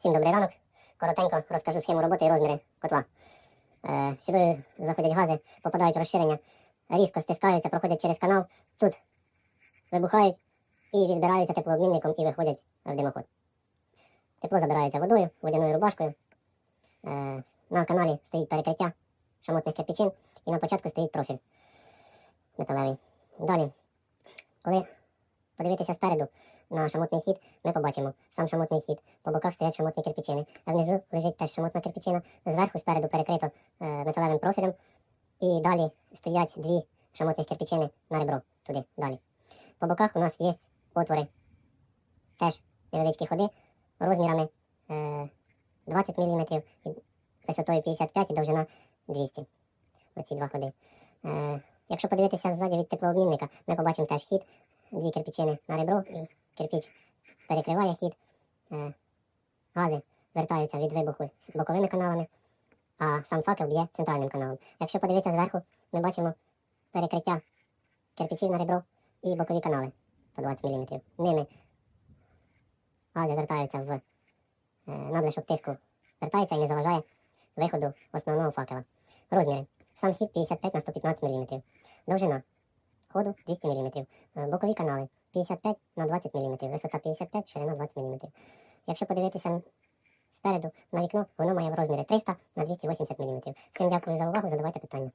Всім добрий ранок. Коротенько розкажу схему роботи і розміри котла. Е, сюди заходять гази, попадають в розширення, різко стискаються, проходять через канал, тут вибухають і відбираються теплообмінником і виходять в димоход. Тепло забирається водою, водяною рубашкою. Е, на каналі стоїть перекриття шамотних кирпичин і на початку стоїть профіль металевий. Далі, коли подивитися спереду на шамотний хід, ми побачимо сам шамотний хід. По боках стоять шамотні кирпичини. А внизу лежить теж шамотна кирпичина. Зверху спереду перекрито е, металевим профілем. І далі стоять дві шамотних кирпичини на ребро туди далі. По боках у нас є отвори. Теж невеличкі ходи розмірами е, 20 мм висотою 55 і довжина 200. Оці два ходи. Е, якщо подивитися ззаді від теплообмінника, ми побачимо теж хід, дві кирпичини на ребро і кирпіч перекриває хід. Е, гази вертаються від вибуху боковими каналами, а сам факел б'є центральним каналом. Якщо подивитися зверху, ми бачимо перекриття кирпичів на ребро і бокові канали по 20 мм. Ними гази вертаються в е, надлишок тиску, вертається і не заважає виходу основного факела. Розміри. Сам хід 55 на 115 мм. Довжина ходу 200 мм. Бокові канали 55 на 20 мм. Висота 55, ширина 20 мм. Якщо подивитися спереду на вікно, воно має в розмірі 300 на 280 мм. Всім дякую за увагу, задавайте питання.